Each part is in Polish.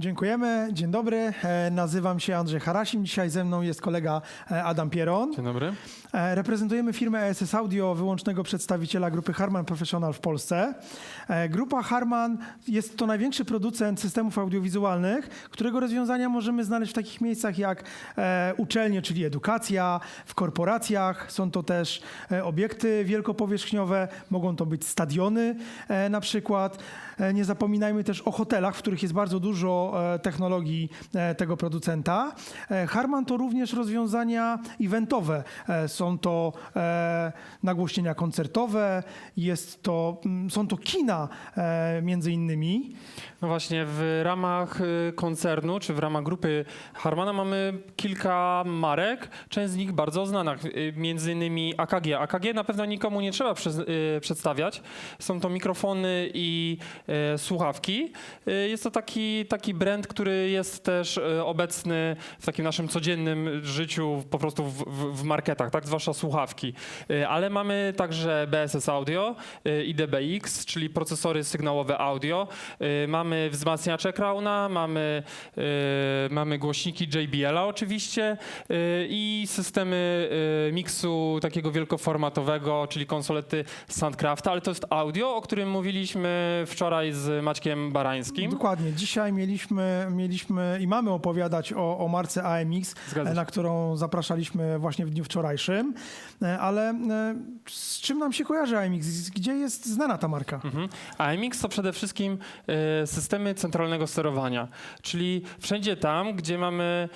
Dziękujemy, dzień dobry. E, Nazywam się Andrzej Harasim. Dzisiaj ze mną jest kolega e, Adam Pieron. Dzień dobry. E, Reprezentujemy firmę ESS Audio, wyłącznego przedstawiciela grupy Harman Professional w Polsce. E, Grupa Harman jest to największy producent systemów audiowizualnych, którego rozwiązania możemy znaleźć w takich miejscach jak e, uczelnie, czyli edukacja, w korporacjach. Są to też obiekty wielkopowierzchniowe, mogą to być stadiony na przykład. Nie zapominajmy też o hotelach, w których jest bardzo dużo technologii tego producenta. Harman to również rozwiązania eventowe. Są to e, nagłośnienia koncertowe, jest to, mm, są to kina e, między innymi. No właśnie, w ramach y, koncernu, czy w ramach grupy Harmana mamy kilka marek, część z nich bardzo znanych, y, między innymi AKG. AKG na pewno nikomu nie trzeba przez, y, przedstawiać. Są to mikrofony i słuchawki. Jest to taki, taki brand, który jest też obecny w takim naszym codziennym życiu, po prostu w, w, w marketach, tak, zwłaszcza słuchawki. Y, Ale mamy także BSS Audio y, i DBX, czyli procesory sygnałowe audio. Y, Mamy wzmacniacze Crowna, mamy, mamy głośniki JBL-a oczywiście i systemy miksu takiego wielkoformatowego, czyli konsolety Soundcrafta, ale to jest audio, o którym mówiliśmy wczoraj z Maćkiem Barańskim. Dokładnie. Dzisiaj mieliśmy, mieliśmy i mamy opowiadać o, o marce AMX, e, na którą zapraszaliśmy właśnie w dniu wczorajszym. E, Ale e, z czym nam się kojarzy AMX? Gdzie jest znana ta marka? Mhm. AMX to przede wszystkim e, systemy centralnego sterowania, czyli wszędzie tam, gdzie mamy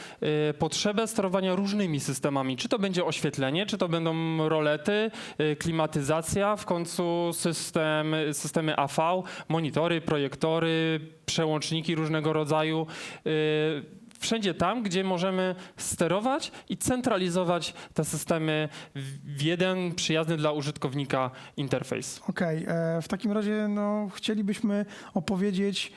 potrzebę sterowania różnymi systemami, czy to będzie oświetlenie, czy to będą rolety, klimatyzacja, w końcu system, systemy AV, monitory, projektory, przełączniki różnego rodzaju. Wszędzie tam, gdzie możemy sterować i centralizować te systemy w jeden przyjazny dla użytkownika interfejs. Okej, e, w takim razie no, chcielibyśmy opowiedzieć,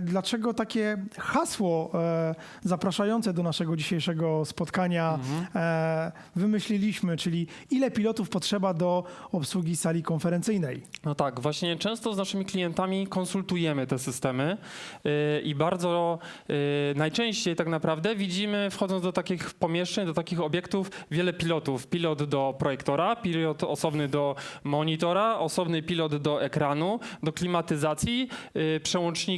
dlaczego takie hasło e, zapraszające do naszego dzisiejszego spotkania e, wymyśliliśmy, czyli ile pilotów potrzeba do obsługi sali konferencyjnej. No tak, właśnie często z naszymi klientami konsultujemy te systemy yy, i bardzo yy, najczęściej tak naprawdę widzimy, wchodząc do takich pomieszczeń, do takich obiektów, wiele pilotów. Pilot do projektora, pilot osobny do monitora, osobny pilot do ekranu, do klimatyzacji, yy,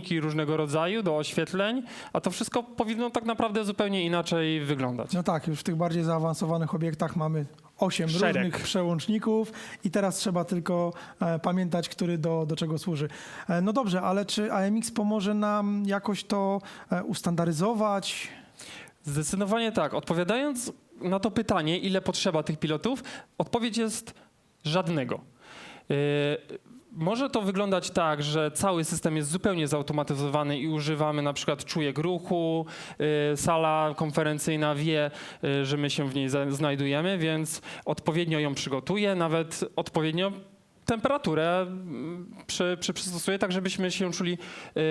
przełączniki różnego rodzaju, do oświetleń, a to wszystko powinno tak naprawdę zupełnie inaczej wyglądać. No tak, już w tych bardziej zaawansowanych obiektach mamy osiem Szereg. różnych przełączników i teraz trzeba tylko e, pamiętać, który do, do czego służy. E, no dobrze, ale czy AMX pomoże nam jakoś to e, ustandaryzować? Zdecydowanie tak. Odpowiadając na to pytanie, ile potrzeba tych pilotów, odpowiedź jest żadnego. Yy, Może to wyglądać tak, że cały system jest zupełnie zautomatyzowany i używamy na przykład czujek ruchu, yy, sala konferencyjna wie, yy, że my się w niej znajdujemy, więc odpowiednio ją przygotuje, nawet odpowiednio temperaturę mm, przy, przy, przystosuje, tak żebyśmy się czuli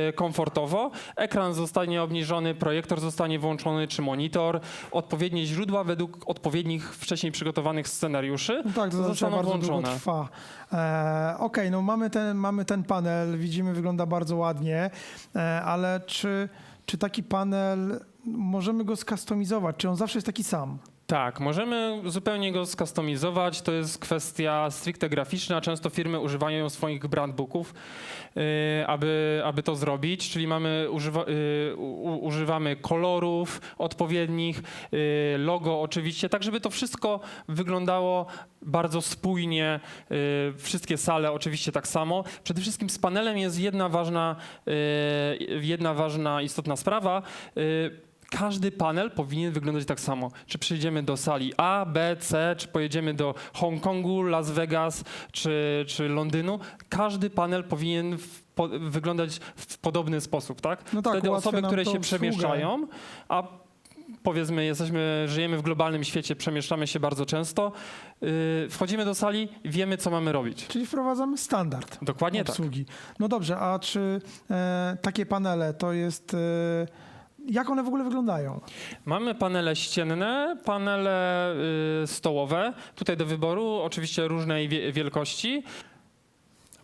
y, komfortowo. Ekran zostanie obniżony, projektor zostanie włączony, czy monitor. Odpowiednie źródła według odpowiednich wcześniej przygotowanych scenariuszy No tak, to zostaną bardzo włączone. długo trwa. E, Okej, no mamy ten, mamy ten panel, widzimy, wygląda bardzo ładnie, e, ale czy, czy taki panel, możemy go skustomizować? Czy on zawsze jest taki sam? Tak, możemy zupełnie go skustomizować. To jest kwestia stricte graficzna. Często firmy używają swoich brandbooków, yy, aby, aby to zrobić. Czyli mamy, używa, yy, używamy kolorów odpowiednich, yy, logo oczywiście, tak żeby to wszystko wyglądało bardzo spójnie. Yy, wszystkie sale oczywiście tak samo. Przede wszystkim z panelem jest jedna ważna, yy, jedna ważna istotna sprawa. Yy, każdy panel powinien wyglądać tak samo. Czy przyjdziemy do sali A, B, C, czy pojedziemy do Hongkongu, Las Vegas, czy, czy Londynu, każdy panel powinien w, po, wyglądać w podobny sposób, tak? No tak, Wtedy osoby, które się przemieszczają, a powiedzmy, jesteśmy, żyjemy w globalnym świecie, przemieszczamy się bardzo często, yy, wchodzimy do sali, wiemy, co mamy robić. Czyli wprowadzamy standard Dokładnie tak. obsługi. No dobrze, a czy e, takie panele to jest... E, jak one w ogóle wyglądają? Mamy panele ścienne, panele y, stołowe. Tutaj do wyboru oczywiście różnej wie- wielkości.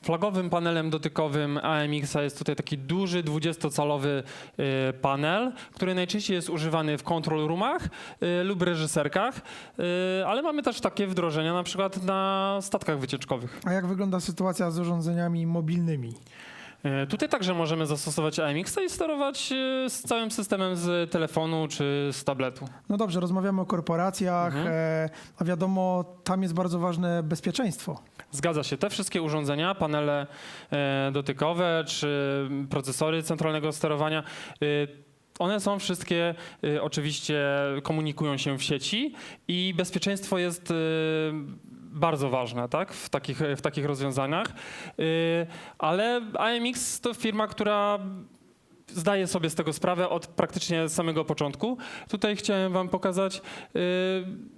Flagowym panelem dotykowym AMX-a jest tutaj taki duży 20-calowy y, panel, który najczęściej jest używany w control roomach y, lub reżyserkach, y, ale mamy też takie wdrożenia na przykład na statkach wycieczkowych. A jak wygląda sytuacja z urządzeniami mobilnymi? Y, Tutaj także możemy zastosować AMX-a i sterować y, z całym systemem z telefonu czy z tabletu. No dobrze, rozmawiamy o korporacjach, Mhm. e, a wiadomo, tam jest bardzo ważne bezpieczeństwo. Zgadza się. Te wszystkie urządzenia, panele e, dotykowe czy procesory centralnego sterowania, one są wszystkie, y, oczywiście komunikują się w sieci i bezpieczeństwo jest y, bardzo ważne tak? w, takich, w takich rozwiązaniach. Y, ale AMX to firma, która zdaje sobie z tego sprawę od praktycznie samego początku. Tutaj chciałem wam pokazać y,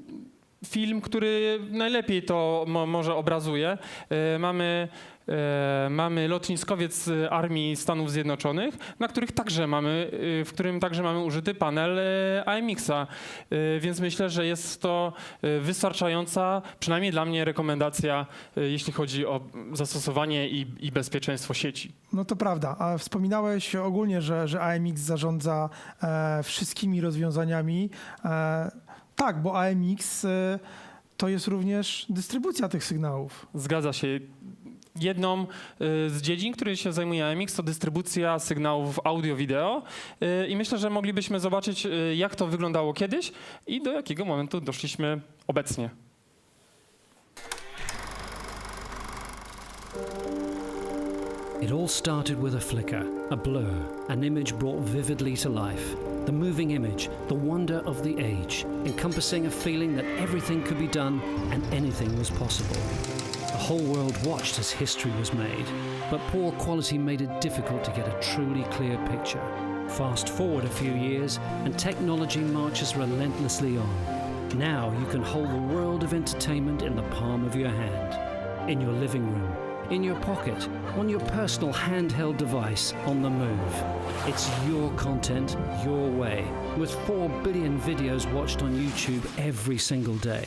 film, który najlepiej to mo może obrazuje. E, mamy, e, mamy lotniskowiec Armii Stanów Zjednoczonych, na których także mamy, e, w którym także mamy użyty panel AMX-a. Więc myślę, że jest to wystarczająca, przynajmniej dla mnie, rekomendacja, jeśli chodzi o zastosowanie i, i bezpieczeństwo sieci. No to prawda, a wspominałeś ogólnie, że, że AMX zarządza e, wszystkimi rozwiązaniami. E, tak, bo AMX e, to jest również dystrybucja tych sygnałów. Zgadza się. Jedną y, z dziedzin, której się zajmuje AMX, to dystrybucja sygnałów audio-wideo Y, i myślę, że moglibyśmy zobaczyć, y, jak to wyglądało kiedyś i do jakiego momentu doszliśmy obecnie. It all started with a flicker, a blur, an image brought vividly to life. The moving image, the wonder of the age, encompassing a feeling that everything could be done and anything was possible. The whole world watched as history was made, but poor quality made it difficult to get a truly clear picture. Fast forward a few years, and technology marches relentlessly on. Now you can hold the world of entertainment in the palm of your hand, in your living room, in your pocket, on your personal handheld device, on the move. It's your content, your way, with 4 billion videos watched on YouTube every single day.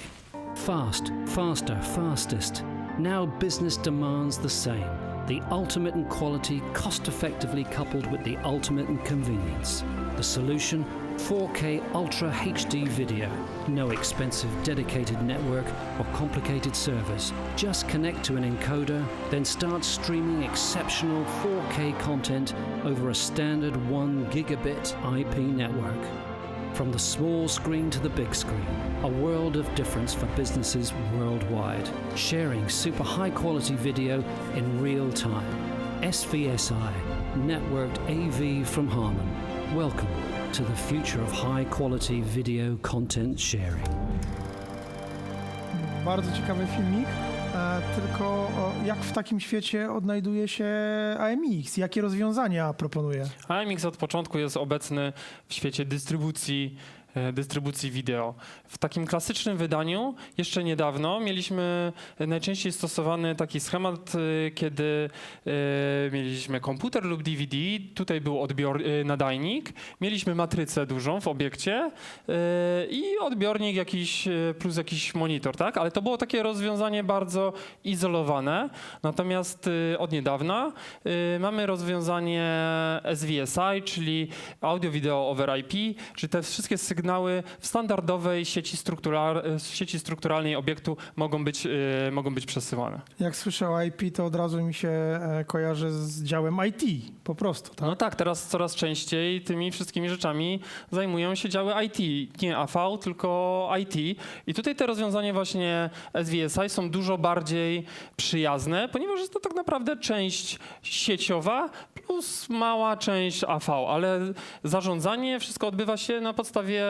Fast, faster, fastest. Now business demands the same. The ultimate in quality, cost effectively coupled with the ultimate in convenience. The solution 4K Ultra HD video. No expensive dedicated network or complicated servers. Just connect to an encoder, then start streaming exceptional 4K content over a standard 1 gigabit IP network. From the small screen to the big screen, a world of difference for businesses worldwide. Sharing super high quality video in real time. SVSI, networked AV from Harman. Welcome to the future of high quality video content sharing. Bardzo ciekawy filmik. E, tylko jak w takim świecie odnajduje się AMX? Jakie rozwiązania proponuje? AMX od początku jest obecny w świecie dystrybucji, dystrybucji wideo. W takim klasycznym wydaniu jeszcze niedawno mieliśmy najczęściej stosowany taki schemat, e, kiedy e, mieliśmy komputer lub DVD, tutaj był odbior, e, nadajnik, mieliśmy matrycę dużą w obiekcie e, i odbiornik jakiś e, plus jakiś monitor, tak? Ale to było takie rozwiązanie bardzo izolowane. Natomiast e, od niedawna e, mamy rozwiązanie SVSI, czyli audio video over IP, czy te wszystkie sygnały w standardowej sieci, sieci strukturalnej obiektu mogą być, e, mogą być przesyłane. Jak słyszę o IP, to od razu mi się e, kojarzy z działem IT, po prostu. Tak? No tak, teraz coraz częściej tymi wszystkimi rzeczami zajmują się działy IT. Nie AV, tylko IT. I tutaj te rozwiązania właśnie SVSI są dużo bardziej przyjazne, ponieważ jest to tak naprawdę część sieciowa plus mała część AV, ale zarządzanie wszystko odbywa się na podstawie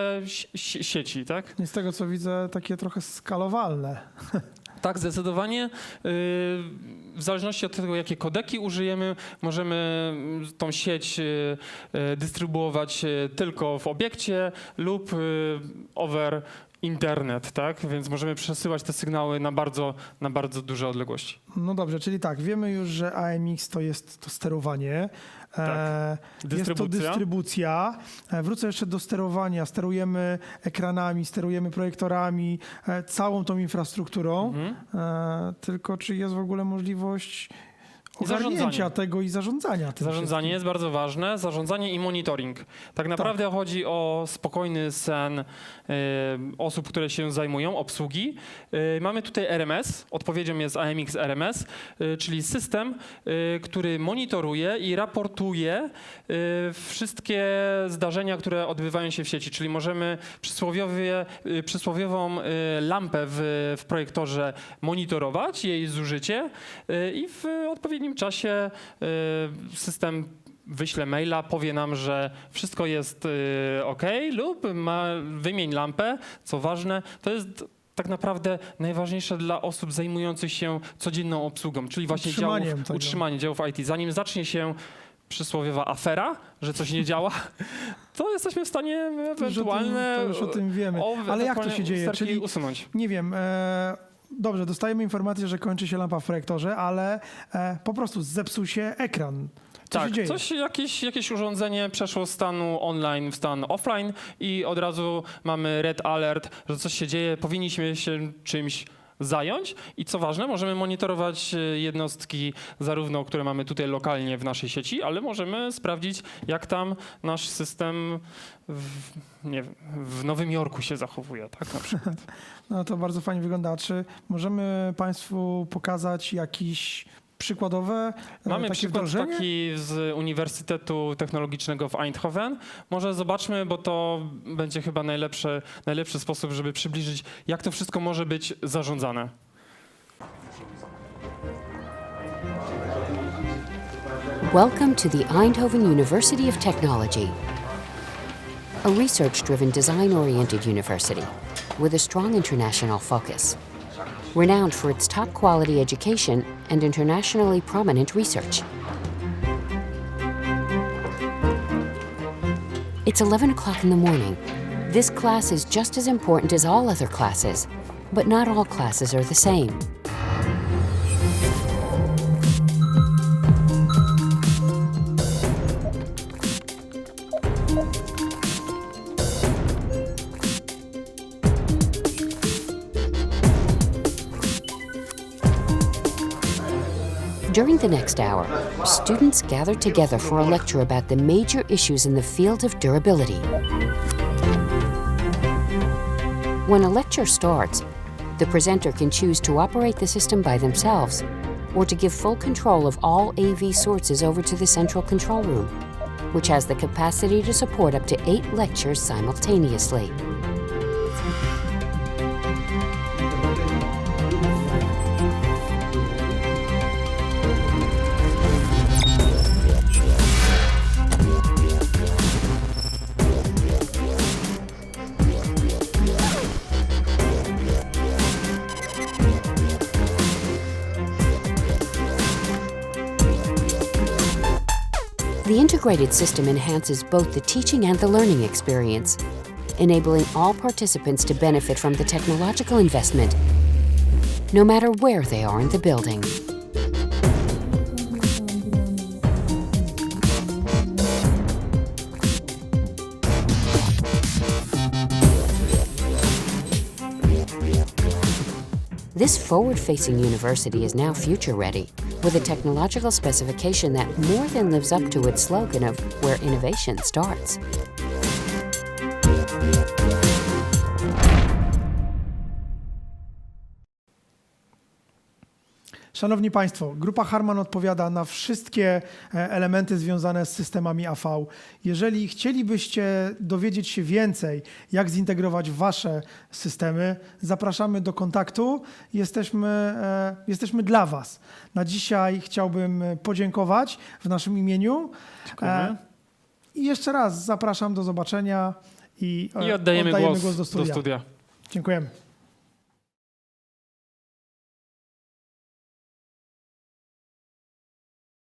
sieci, tak? I z tego co widzę, takie trochę skalowalne. Tak, zdecydowanie. Yy, W zależności od tego, jakie kodeki użyjemy, możemy tą sieć yy, yy, dystrybuować tylko w obiekcie lub over internet, tak? Więc możemy przesyłać te sygnały na bardzo, na bardzo duże odległości. No dobrze, czyli tak, wiemy już, że AMX to jest to sterowanie. E, Jest to Dystrybucja. E, Wrócę jeszcze do sterowania. Sterujemy ekranami, sterujemy projektorami, e, całą tą infrastrukturą. Mhm. Tylko czy jest w ogóle możliwość. Ogarnięcia tego i zarządzania tym Zarządzanie jest bardzo ważne, zarządzanie i monitoring. Tak naprawdę chodzi o spokojny sen e, osób, które się zajmują, obsługi. E, mamy tutaj RMS, odpowiedzią jest AMX RMS, e, czyli system, e, który monitoruje i raportuje e, wszystkie zdarzenia, które odbywają się w sieci, czyli możemy przysłowiowie, e, przysłowiową lampę w, w projektorze monitorować, jej zużycie i w odpowiednim czasie y, system wyśle maila, powie nam, że wszystko jest ok lub ma, wymień lampę, co ważne, to jest tak naprawdę najważniejsze dla osób zajmujących się codzienną obsługą, czyli właśnie Utrzymaniem działów, tego. utrzymanie działów IT. Zanim zacznie się przysłowiowa afera, że coś nie działa, to jesteśmy w stanie Już o tym- ewentualne to już o tym wiemy. o, Ale jak to się ewentualne dzieje? Czyli usunąć. Nie wiem. E, dobrze, dostajemy informację, że kończy się lampa w projektorze, ale e, po prostu zepsuł się ekran. Co się tak, dzieje? coś, jakieś, jakieś urządzenie przeszło z stanu online w stan offline i od razu mamy red alert, że coś się dzieje, powinniśmy się czymś zająć i co ważne, możemy monitorować e, jednostki zarówno, które mamy tutaj lokalnie w naszej sieci, ale możemy sprawdzić, jak tam nasz system w, nie w Nowym Jorku się zachowuje, tak na przykład. No to bardzo fajnie wygląda. Czy możemy Państwu pokazać jakiś przykładowe e, Mamy takie przykład wdrożenie? taki z Uniwersytetu Technologicznego w Eindhoven. Może zobaczmy, bo to będzie chyba najlepszy, najlepszy sposób, żeby przybliżyć, jak to wszystko może być zarządzane. Welcome to the Eindhoven University of Technology, a research driven, design oriented university with a strong international focus. Renowned for its top quality education and internationally prominent research. It's 11 o'clock in the morning. This class is just as important as all other classes, but not all classes are the same. The next hour, students gather together for a lecture about the major issues in the field of durability. When a lecture starts, the presenter can choose to operate the system by themselves or to give full control of all AV sources over to the central control room, which has the capacity to support up to eight lectures simultaneously. The integrated system enhances both the teaching and the learning experience, enabling all participants to benefit from the technological investment, no matter where they are in the building. This forward facing university is now future ready, with a technological specification that more than lives up to its slogan of where innovation starts. Szanowni Państwo, grupa Harman odpowiada na wszystkie e, elementy związane z systemami AV. Jeżeli chcielibyście dowiedzieć się więcej, jak zintegrować Wasze systemy, zapraszamy do kontaktu. Jesteśmy, e, jesteśmy dla Was. Na dzisiaj chciałbym podziękować w naszym imieniu. Dziękujemy. I jeszcze raz zapraszam do zobaczenia i, e, I oddajemy, głos, do do studia. studia. Dziękujemy.